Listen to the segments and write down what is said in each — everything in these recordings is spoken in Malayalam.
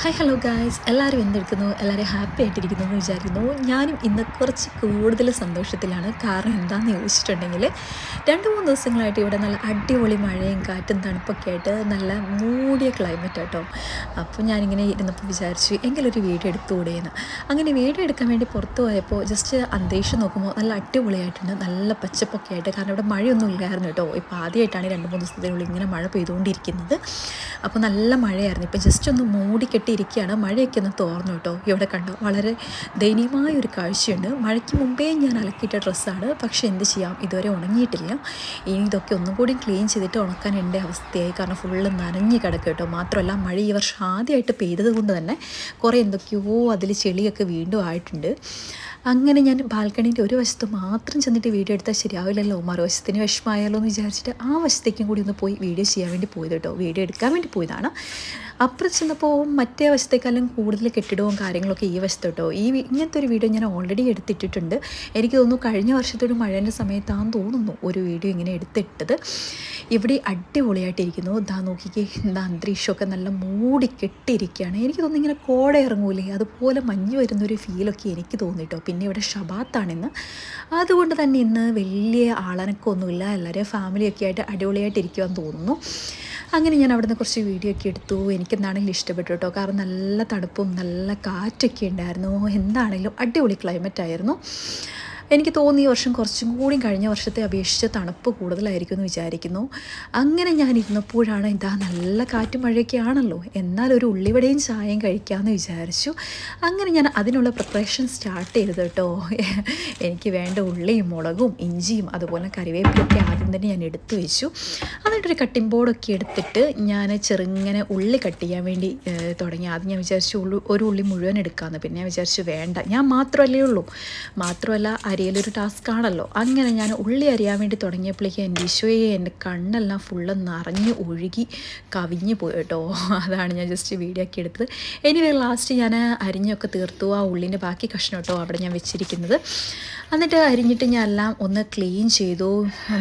ഹായ് ഹലോ ഗായ്സ് എല്ലാവരും എന്തെടുക്കുന്നു? എല്ലാവരും ഹാപ്പി ആയിട്ടിരിക്കുന്നു എന്ന് വിചാരിക്കുന്നു. ഞാനും ഇന്ന് കുറച്ച് കൂടുതൽ സന്തോഷത്തിലാണ്. കാരണം എന്താണെന്ന് ചോദിച്ചിട്ടുണ്ടെങ്കിൽ രണ്ട് മൂന്ന് ദിവസങ്ങളായിട്ട് ഇവിടെ നല്ല അടിപൊളി മഴയും കാറ്റും തണുപ്പൊക്കെ ആയിട്ട് നല്ല മൂടിയ ക്ലൈമറ്റ് കേട്ടോ അപ്പോൾ ഞാനിങ്ങനെ ഇരുന്നപ്പോൾ വിചാരിച്ചു എങ്കിലൊരു വീഡിയോ എടുത്തുകൂടെയെന്ന്. അങ്ങനെ വീഡിയോ എടുക്കാൻ വേണ്ടി പുറത്ത് പോയപ്പോൾ ജസ്റ്റ് അന്തരീക്ഷം നോക്കുമ്പോൾ നല്ല അടിപൊളിയായിട്ടുണ്ട്. നല്ല പച്ചപ്പൊക്കെ ആയിട്ട്. കാരണം ഇവിടെ മഴയൊന്നും ഇല്ലായിരുന്നു കേട്ടോ. ഇപ്പോൾ ആദ്യമായിട്ടാണ് രണ്ട് മൂന്ന് ദിവസത്തിനുള്ളിൽ ഇങ്ങനെ മഴ പെയ്തുകൊണ്ടിരിക്കുന്നത്. അപ്പോൾ നല്ല മഴയായിരുന്നു. ഇപ്പോൾ ജസ്റ്റ് ഒന്ന് മൂടിക്കെട്ടിയിരിക്കുകയാണ് മഴയൊക്കെ ഒന്ന് തോർന്നു കേട്ടോ. ഇവിടെ കണ്ടു വളരെ ദയനീയമായ ഒരു കാഴ്ചയുണ്ട്. മഴയ്ക്ക് മുമ്പേ ഞാൻ അലക്കിയിട്ട ഡ്രസ്സാണ്. പക്ഷേ എന്ത് ചെയ്യാം? ഇതുവരെ ഉണങ്ങിയിട്ടില്ല. ഇനി ഇതൊക്കെ ഒന്നും കൂടി ക്ലീൻ ചെയ്തിട്ട് ഉണക്കാൻ എന്റെ അവസ്ഥയായി. കാരണം ഫുള്ള് നനഞ്ഞ് കിടക്കും കേട്ടോ. മാത്രമല്ല മഴ ഈ വർഷം ആദ്യമായിട്ട് പെയ്തത് കൊണ്ട് തന്നെ കുറേ എന്തൊക്കെയോ അതിൽ ചെളിയൊക്കെ വീണ്ടും ആയിട്ടുണ്ട്. അങ്ങനെ ഞാൻ ബാൽക്കണീന്റെ ഒരു വശത്ത് മാത്രം ചെന്നിട്ട് വീഡിയോ എടുത്താൽ ശരിയാവില്ലല്ലോ. മറുവശത്തിന് വിഷമമായാലോ എന്ന് വിചാരിച്ചിട്ട് ആ വശത്തേക്കും കൂടി ഒന്ന് പോയി വീഡിയോ ചെയ്യാൻ വേണ്ടി പോയത് കേട്ടോ. വീഡിയോ എടുക്കാൻ വേണ്ടി പോയതാണ്. അപ്പുറം ചെന്നപ്പോൾ മറ്റേ വശത്തേക്കാളും കൂടുതൽ കെട്ടിടവും കാര്യങ്ങളൊക്കെ ഈ വശത്ത് കേട്ടോ. ഈ ഇങ്ങനത്തെ ഒരു വീഡിയോ ഞാൻ ഓൾറെഡി എടുത്തിട്ടിട്ടുണ്ട്. എനിക്ക് തോന്നുന്നു കഴിഞ്ഞ വർഷത്തെ ഒരു മഴേന്റെ സമയത്താണെന്ന് തോന്നുന്നു ഒരു വീഡിയോ ഇങ്ങനെ എടുത്തിട്ടത്. ഇവിടെ അടിപൊളിയായിട്ടിരിക്കുന്നു. ഇതാ നോക്കിക്കേ എന്താ അന്തരീക്ഷമൊക്കെ നല്ല മൂടി കെട്ടിയിരിക്കുകയാണ്. എനിക്ക് തോന്നുന്നു ഇങ്ങനെ കോട ഇറങ്ങൂലേ അതുപോലെ മഞ്ഞ് വരുന്നൊരു ഫീലൊക്കെ എനിക്ക് തോന്നിട്ടോ പിന്നെ ഇവിടെ ഷബാത്താണിന്ന്. അതുകൊണ്ട് തന്നെ ഇന്ന് വലിയ ആളനക്കൊന്നുമില്ല. എല്ലാവരും ഫാമിലിയൊക്കെ ആയിട്ട് അടിപൊളിയായിട്ട് ഇരിക്കുവാന്ന് തോന്നുന്നു. അങ്ങനെ ഞാൻ അവിടുന്ന് കുറച്ച് വീഡിയോ ഒക്കെ എടുത്തു. എനിക്കെന്താണെങ്കിലും ഇഷ്ടപ്പെട്ടു കേട്ടോ. കാരണം നല്ല തണുപ്പും നല്ല കാറ്റൊക്കെ ഉണ്ടായിരുന്നു. എന്താണെങ്കിലും അടിപൊളി ക്ലൈമറ്റ് ആയിരുന്നു. എനിക്ക് തോന്നി ഈ വർഷം കുറച്ചും കൂടി കഴിഞ്ഞ വർഷത്തെ അപേക്ഷിച്ച് തണുപ്പ് കൂടുതലായിരിക്കും എന്ന് വിചാരിക്കുന്നു. അങ്ങനെ ഞാൻ ഇരുന്നപ്പോഴാണ് എന്താ നല്ല കാറ്റും മഴയൊക്കെ ആണല്ലോ. എന്നാൽ ഒരു ഉള്ളിവടയും ചായയും കഴിക്കാമെന്ന് വിചാരിച്ചു. അങ്ങനെ ഞാൻ അതിനുള്ള പ്രിപ്പറേഷൻ സ്റ്റാർട്ട് ചെയ്തത് കേട്ടോ. എനിക്ക് വേണ്ട ഉള്ളിയും മുളകും ഇഞ്ചിയും അതുപോലെ കറിവേപ്പിലൊക്കെ ആദ്യം തന്നെ ഞാൻ എടുത്തു വെച്ചു. എന്നിട്ടൊരു കട്ടിംഗ് ബോർഡൊക്കെ എടുത്തിട്ട് ഞാൻ ചെറുങ്ങനെ ഉള്ളി കട്ട് ചെയ്യാൻ വേണ്ടി തുടങ്ങി. ആദ്യം ഞാൻ വിചാരിച്ചു ഉള്ളു ഒരു ഉള്ളി മുഴുവൻ എടുക്കാമെന്ന്. പിന്നെ ഞാൻ വിചാരിച്ചു വേണ്ട. ഞാൻ മാത്രമല്ലേ ഉള്ളൂ. മാത്രമല്ല അരിയലൊരു ടാസ്ക് ആണല്ലോ. അങ്ങനെ ഞാൻ ഉള്ളി അരിയാൻ വേണ്ടി തുടങ്ങിയപ്പോഴേക്കും എന്റെ ഈശോയെ എന്റെ കണ്ണെല്ലാം ഫുള്ള് നിറഞ്ഞ് ഒഴുകി കവിഞ്ഞ് പോയി കേട്ടോ. അതാണ് ഞാൻ ജസ്റ്റ് വീഡിയോ ആക്കി എടുത്തത്. എനിവേ ലാസ്റ്റ് ഞാൻ അരിഞ്ഞൊക്കെ തീർത്തു ആ ഉള്ളിന്റെ ബാക്കി കഷ്ണം കേട്ടോ അവിടെ ഞാൻ വെച്ചിരിക്കുന്നത്. എന്നിട്ട് അരിഞ്ഞിട്ട് ഞാൻ എല്ലാം ഒന്ന് ക്ലീൻ ചെയ്തു.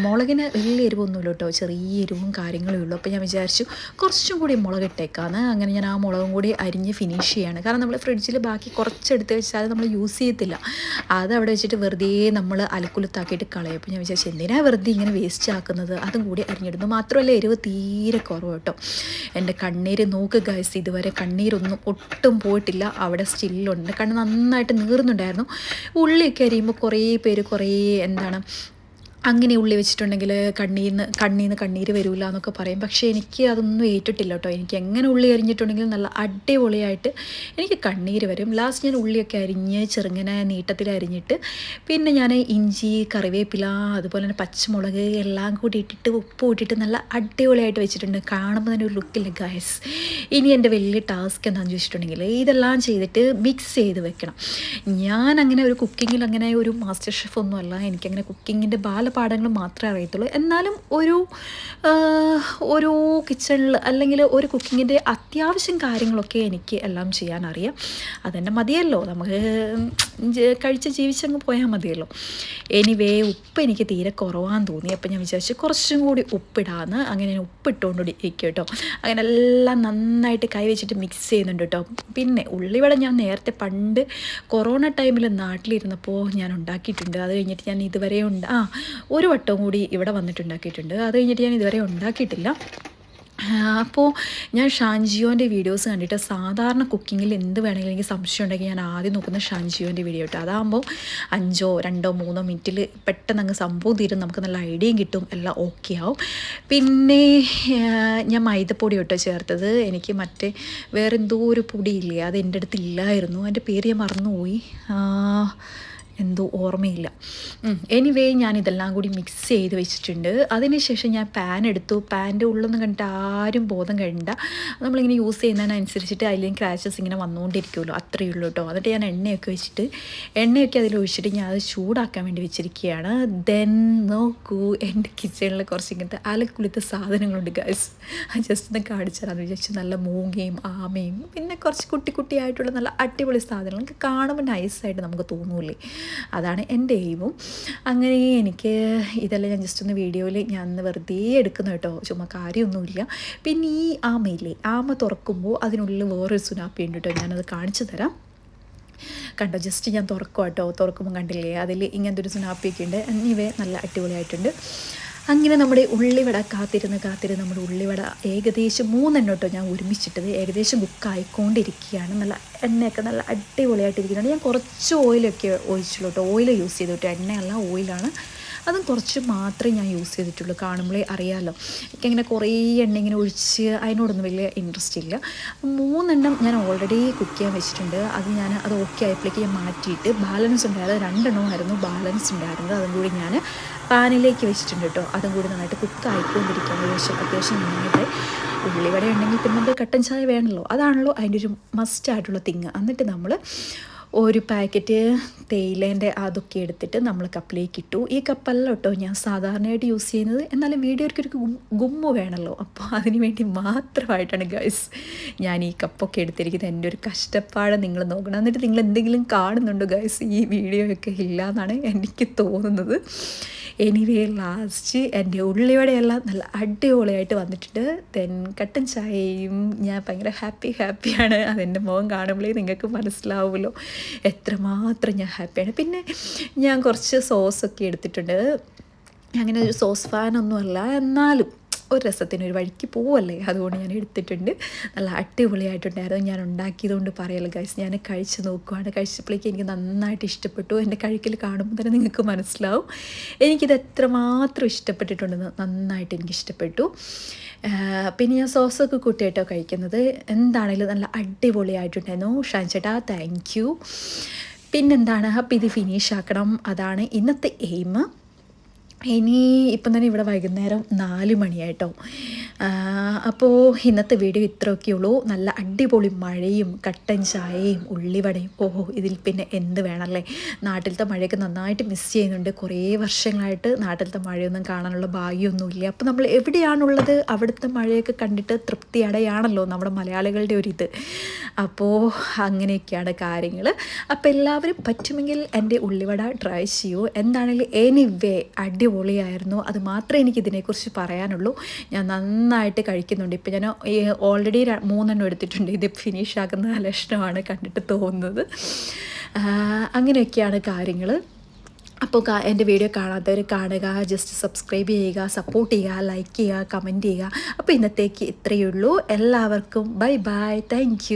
മുളകിന് വലിയ എരിവൊന്നുമില്ല കേട്ടോ. ചെറിയ എരിവും കാര്യങ്ങളും ഉള്ളൂ. അപ്പോൾ ഞാൻ വിചാരിച്ചു കുറച്ചും കൂടി മുളക് ഇട്ടേക്കാന്ന്. അങ്ങനെ ഞാൻ ആ മുളകും കൂടി അരിഞ്ഞ് ഫിനിഷ് ചെയ്യാണ്. കാരണം നമ്മൾ ഫ്രിഡ്ജിൽ ബാക്കി കുറച്ചെടുത്ത് വെച്ചാൽ നമ്മൾ യൂസ് ചെയ്യത്തില്ല. അത് അവിടെ വെച്ചിട്ട് വെറുതെ നമ്മൾ അലക്കുലത്താക്കിയിട്ട് കളയും. അപ്പോൾ ഞാൻ വിചാരിച്ചു എന്തിനാ വെറുതെ ഇങ്ങനെ വേസ്റ്റ് ആക്കുന്നത്? അതും കൂടി അരിഞ്ഞിടുന്നു. മാത്രമല്ല എരിവ് തീരെ കുറവ് കേട്ടോ. എന്റെ കണ്ണീര് നോക്ക് ഗൈസ് ഇതുവരെ കണ്ണീരൊന്നും ഒട്ടും പോയിട്ടില്ല. അവിടെ സ്റ്റില്ലുണ്ട് കണ്ണ് നന്നായിട്ട് നീറുന്നുണ്ടായിരുന്നു. ഉള്ളിയൊക്കെ അരിയുമ്പോൾ കുറേ പേര് കുറേ എന്താണ് അങ്ങനെ ഉള്ളി വെച്ചിട്ടുണ്ടെങ്കിൽ കണ്ണീന്ന് കണ്ണീന്ന് കണ്ണീര് വരില്ല എന്നൊക്കെ പറയും. പക്ഷേ എനിക്ക് അതൊന്നും ഏറ്റിട്ടില്ല കേട്ടോ. എനിക്ക് എങ്ങനെ ഉള്ളി അരിഞ്ഞിട്ടുണ്ടെങ്കിലും നല്ല അടിപൊളിയായിട്ട് എനിക്ക് കണ്ണീര് വരും. ലാസ്റ്റ് ഞാൻ ഉള്ളിയൊക്കെ അരിഞ്ഞ് ചെറുങ്ങനെ നീട്ടത്തിൽ അരിഞ്ഞിട്ട് പിന്നെ ഞാൻ ഇഞ്ചി കറിവേപ്പില അതുപോലെ തന്നെ പച്ചമുളക് എല്ലാം കൂടി ഇട്ടിട്ട് ഉപ്പ് ഇട്ടിട്ട് നല്ല അടിപൊളിയായിട്ട് വെച്ചിട്ടുണ്ട്. കാണുമ്പോൾ തന്നെ ഒരു ലുക്കില്ല ഗായസ് ഇനി എന്റെ വലിയ ടാസ്ക് എന്താണെന്ന് ചോദിച്ചിട്ടുണ്ടെങ്കിൽ ഇതെല്ലാം ചെയ്തിട്ട് മിക്സ് ചെയ്ത് വെക്കണം. ഞാൻ അങ്ങനെ ഒരു കുക്കിങ്ങിൽ അങ്ങനെ ഒരു മാസ്റ്റർ ഷെഫ് ഒന്നും അല്ല. എനിക്കങ്ങനെ കുക്കിങ്ങിന്റെ ബാലപാഠങ്ങൾ മാത്രമേ അറിയത്തുള്ളൂ. എന്നാലും ഒരു ഒരു കിച്ചണിൽ അല്ലെങ്കിൽ ഒരു കുക്കിങ്ങിന്റെ അത്യാവശ്യം കാര്യങ്ങളൊക്കെ എനിക്ക് എല്ലാം ചെയ്യാൻ അറിയാം. അതെന്നെ മതിയല്ലോ. നമുക്ക് കഴിച്ച് ജീവിച്ചങ്ങ് പോയാൽ മതിയല്ലോ. എനിവേ ഉപ്പ് എനിക്ക് തീരെ കുറവാന്ന് തോന്നി. അപ്പം ഞാൻ വിചാരിച്ചു കുറച്ചും കൂടി ഉപ്പിടാന്ന്. അങ്ങനെ ഞാൻ ഉപ്പിട്ടുകൊണ്ട് ഇരിക്കും കേട്ടോ അങ്ങനെ എല്ലാം നന്നായിട്ട് കൈ വെച്ചിട്ട് മിക്സ് ചെയ്യുന്നുണ്ട് കേട്ടോ. പിന്നെ ഉള്ളിവട ഞാൻ നേരത്തെ പണ്ട് കൊറോണ ടൈമിൽ നാട്ടിലിരുന്നപ്പോൾ ഞാൻ ഉണ്ടാക്കിയിട്ടുണ്ട്. അത് കഴിഞ്ഞിട്ട് ഞാൻ ഇതുവരെ ഉണ്ട്. ആ ഒരു വട്ടവും കൂടി ഇവിടെ വന്നിട്ടുണ്ടാക്കിയിട്ടുണ്ട്. അത് കഴിഞ്ഞിട്ട് ഞാൻ ഇതുവരെ ഉണ്ടാക്കിയിട്ടില്ല. അപ്പോൾ ഞാൻ ഷാൻജിയോന്റെ വീഡിയോസ് കണ്ടിട്ട് സാധാരണ കുക്കിങ്ങിൽ എന്ത് വേണമെങ്കിലും എനിക്ക് സംശയം ഉണ്ടെങ്കിൽ ഞാൻ ആദ്യം നോക്കുന്ന ഷാൻജിയോന്റെ വീഡിയോ ഇട്ട് അതാകുമ്പോൾ അഞ്ചോ രണ്ടോ മൂന്നോ മിനിറ്റിൽ പെട്ടെന്ന് അങ്ങ് സംഭവം തീരും. നമുക്ക് നല്ല ഐഡിയയും കിട്ടും. എല്ലാം ഓക്കെ ആവും. പിന്നെ ഞാൻ മൈദപ്പൊടി ഇട്ടോ ചേർത്തത്. എനിക്ക് മറ്റേ വേറെ എന്തോ ഒരു പൊടിയില്ലേ അത് എന്റെ അടുത്ത് ഇല്ലായിരുന്നു. അതിന്റെ പേര് ഞാൻ മറന്നുപോയി. എന്തോ ഓർമ്മയില്ല. എനിവേ ഞാൻ ഇതെല്ലാം കൂടി മിക്സ് ചെയ്ത് വെച്ചിട്ടുണ്ട്. അതിനുശേഷം ഞാൻ പാൻ എടുത്തു. പാന്റെ ഉള്ളൊന്നും കണ്ടിട്ട് ആരും ബോധം കഴിണ്ട. നമ്മളിങ്ങനെ യൂസ് ചെയ്യുന്നതിനനുസരിച്ചിട്ട് അതിലും ക്രാച്ചസ് ഇങ്ങനെ വന്നുകൊണ്ടിരിക്കുമല്ലോ അത്രയേ ഉള്ളൂ കേട്ടോ എന്നിട്ട് ഞാൻ എണ്ണയൊക്കെ വെച്ചിട്ട് എണ്ണയൊക്കെ അതിൽ ഒഴിച്ചിട്ട് ഞാൻ അത് ചൂടാക്കാൻ വേണ്ടി വെച്ചിരിക്കുകയാണ്. ദെൻ നോക്കൂ എന്റെ കിച്ചണിൽ കുറച്ച് ഇങ്ങനത്തെ അലക്കുളിത്ത സാധനങ്ങളുണ്ട് ഗൈസ് ജസ്റ്റ് ഒന്ന് കാണിച്ചാൽ വിചാരിച്ചു നല്ല മൂങ്ങയും ആമയും പിന്നെ കുറച്ച് കുട്ടി കുട്ടിയായിട്ടുള്ള നല്ല അടിപൊളി സാധനങ്ങൾ കാണുമ്പോൾ നൈസായിട്ട് നമുക്ക് തോന്നൂലേ അതാണ് എന്റെ എയിമും. അങ്ങനെ എനിക്ക് ഇതെല്ലാം ഞാൻ ജസ്റ്റ് ഒന്ന് വീഡിയോയിൽ ഞാൻ ഒന്ന് വെറുതെ എടുക്കുന്ന കേട്ടോ. ചുമ്മാ കാര്യമൊന്നുമില്ല. പിന്നെ ഈ ആമയില്ലേ ആമ തുറക്കുമ്പോൾ അതിനുള്ളിൽ വേറൊരു സുനാപ്പി ഉണ്ട് കേട്ടോ. ഞാനത് കാണിച്ചു തരാം. കണ്ടോ ജസ്റ്റ് ഞാൻ തുറക്കും കേട്ടോ. തുറക്കുമ്പോൾ കണ്ടില്ലേ അതിൽ ഇങ്ങനത്തെ ഒരു സുനാപ്പിയൊക്കെ ഉണ്ട്. എന്നിവ നല്ല അടിപൊളിയായിട്ടുണ്ട്. അങ്ങനെ നമ്മുടെ ഉള്ളിവട കാത്തിരുന്ന് കാത്തിരുന്ന് നമ്മുടെ ഉള്ളിവട ഏകദേശം മൂന്നെണ്ണോട്ടോ ഞാൻ ഒരുമിച്ചിട്ടത് ഏകദേശം കുക്കായിക്കൊണ്ടിരിക്കുകയാണ്. നല്ല എണ്ണയൊക്കെ നല്ല അടിപൊളിയായിട്ടിരിക്കുന്നുണ്ട്. ഞാൻ കുറച്ച് ഓയിലൊക്കെ ഒഴിച്ചുള്ളൂ കേട്ടോ ഓയിൽ യൂസ് ചെയ്തു കേട്ടോ എണ്ണയല്ല ഓയിലാണ് അതും കുറച്ച് മാത്രമേ ഞാൻ യൂസ് ചെയ്തിട്ടുള്ളൂ. കാണുമ്പോഴേ അറിയാമല്ലോ എനിക്കങ്ങനെ കുറേ എണ്ണ ഇങ്ങനെ ഒഴിച്ച് അതിനോടൊന്നും വലിയ ഇൻട്രസ്റ്റ് ഇല്ല. മൂന്നെണ്ണം ഞാൻ ഓൾറെഡി കുക്ക് ചെയ്യാൻ വെച്ചിട്ടുണ്ട്. അത് ഞാൻ അത് ഓക്കെ ആയപ്പോഴേക്ക് ഞാൻ മാറ്റിയിട്ട് ബാലൻസ് ഉണ്ടായത് രണ്ടെണ്ണമായിരുന്നു ബാലൻസ് ഉണ്ടായിരുന്നത്. അതും കൂടി ഞാൻ പാനിലേക്ക് വെച്ചിട്ടുണ്ട് കേട്ടോ. അതും കൂടി നന്നായിട്ട് കുക്ക് ആയിക്കൊണ്ടിരിക്കാൻ ഏകദേശം അത്യാവശ്യം നന്നായിട്ട് ഉള്ളിവട ഉണ്ടെങ്കിൽ പിന്നെ നമ്മൾ കട്ടൻ ചായ വേണമല്ലോ. അതാണല്ലോ അതിന്റെ ഒരു മസ്റ്റായിട്ടുള്ള തിങ് എന്നിട്ട് നമ്മൾ ഒരു പാക്കറ്റ് തേയിലേന്റെ അതൊക്കെ എടുത്തിട്ട് നമ്മൾ കപ്പിലേക്ക് ഇട്ടു. ഈ കപ്പല്ല കേട്ടോ ഞാൻ സാധാരണയായിട്ട് യൂസ് ചെയ്യുന്നത് എന്നാലും വീഡിയോയ്ക്ക് ഒരു ഗുമ്മ വേണമല്ലോ അപ്പോൾ അതിന് വേണ്ടി മാത്രമായിട്ടാണ് ഗൈസ് ഞാൻ ഈ കപ്പൊക്കെ എടുത്തിരിക്കുന്നത്. എന്റെ ഒരു കഷ്ടപ്പാട് നിങ്ങൾ നോക്കണം. എന്നിട്ട് നിങ്ങൾ എന്തെങ്കിലും കാണുന്നുണ്ടോ ഗൈസ് ഈ വീഡിയോയൊക്കെ ഇല്ല എന്നാണ് എനിക്ക് തോന്നുന്നത്. എനിവേ ലാസ്റ്റ് എന്റെ ഉള്ളിവടെയെല്ലാം നല്ല അടിപൊളിയായിട്ട് വന്നിട്ടുണ്ട്. തെൻ കട്ടൻ ചായയും ഞാൻ ഭയങ്കര ഹാപ്പി ഹാപ്പിയാണ്. അതെന്റെ മുഖം കാണുമ്പോഴേ നിങ്ങൾക്ക് മനസ്സിലാവുമല്ലോ. എത്രമാത്രം ഞാൻ ഹാപ്പിയാണ്. പിന്നെ ഞാൻ കുറച്ച് സോസൊക്കെ എടുത്തിട്ടുണ്ട്. അങ്ങനെ ഒരു സോസ് ഫാനൊന്നുമല്ല എന്നാലും ഒരു രസത്തിന് ഒരു വഴിക്ക് പോവല്ലേ? അതുകൊണ്ട് ഞാൻ എടുത്തിട്ടുണ്ട്. നല്ല അടിപൊളിയായിട്ടുണ്ടായിരുന്നു. ഞാൻ ഉണ്ടാക്കിയതുകൊണ്ട് പറയല്ലോ ഗൈസ് ഞാൻ കഴിച്ച് നോക്കുവാണ്. കഴിച്ചപ്പോഴേക്കും എനിക്ക് നന്നായിട്ട് ഇഷ്ടപ്പെട്ടു. എന്റെ കഴിക്കൽ കാണുമ്പോൾ തന്നെ നിങ്ങൾക്ക് മനസ്സിലാവും. എനിക്കിത് എത്രമാത്രം ഇഷ്ടപ്പെട്ടിട്ടുണ്ടെന്ന് നന്നായിട്ട് എനിക്ക് ഇഷ്ടപ്പെട്ടു. പിന്നെ ഞാൻ സോസൊക്കെ കൂട്ടിയിട്ടോ കഴിക്കുന്നത്. എന്താണെങ്കിലും നല്ല അടിപൊളിയായിട്ടുണ്ടായിരുന്നു. ഷാൻ ചേട്ടാ താങ്ക് യു പിന്നെന്താണ്? അപ്പം ഇത് ഫിനിഷ് ആക്കണം. അതാണ് ഇന്നത്തെ എയിം ഇനി ഇപ്പം തന്നെ ഇവിടെ വൈകുന്നേരം നാല് മണിയായിട്ടോ. അപ്പോൾ ഇന്നത്തെ വീഡിയോ ഇത്രയൊക്കെ ഉള്ളൂ. നല്ല അടിപൊളി മഴയും കട്ടൻ ചായയും ഉള്ളിവടയും. ഓഹോ ഇതിൽ പിന്നെ എന്ത് വേണമല്ലേ? നാട്ടിലത്തെ മഴയൊക്കെ നന്നായിട്ട് മിസ് ചെയ്യുന്നുണ്ട്. കുറേ വർഷങ്ങളായിട്ട് നാട്ടിലത്തെ മഴയൊന്നും കാണാനുള്ള ഭാഗ്യമൊന്നുമില്ല. അപ്പോൾ നമ്മൾ എവിടെയാണുള്ളത്? അവിടുത്തെ മഴയൊക്കെ കണ്ടിട്ട് തൃപ്തി അടയാണല്ലോ നമ്മുടെ മലയാളികളുടെ ഒരിത്. അപ്പോൾ അങ്ങനെയൊക്കെയാണ് കാര്യങ്ങൾ അപ്പോൾ എല്ലാവരും പറ്റുമെങ്കിൽ എന്റെ ഉള്ളിവട ട്രൈ ചെയ്യൂ. എന്താണെങ്കിലും എനിവേ അടിപൊളിയായിരുന്നു. അത് മാത്രമേ എനിക്ക് ഇതിനെക്കുറിച്ച് പറയാനുള്ളൂ. ഞാൻ നന്നായിട്ട് കഴിക്കുന്നുണ്ട്. ഇപ്പോൾ ഞാൻ ഓൾറെഡി മൂന്നെണ്ണം എടുത്തിട്ടുണ്ട്. ഇത് ഫിനിഷ് ആക്കുന്ന ലക്ഷണമാണ് കണ്ടിട്ട് തോന്നുന്നത്. അങ്ങനെയൊക്കെയാണ് കാര്യങ്ങൾ അപ്പോൾ എന്റെ വീഡിയോ കാണാത്തവർ കാണുക ജസ്റ്റ് സബ്സ്ക്രൈബ് ചെയ്യുക സപ്പോർട്ട് ചെയ്യുക ലൈക്ക് ചെയ്യുക കമന്റ് ചെയ്യുക. അപ്പോൾ ഇന്നത്തേക്ക് ഇത്രയേ ഉള്ളൂ. എല്ലാവർക്കും ബൈ ബൈ താങ്ക്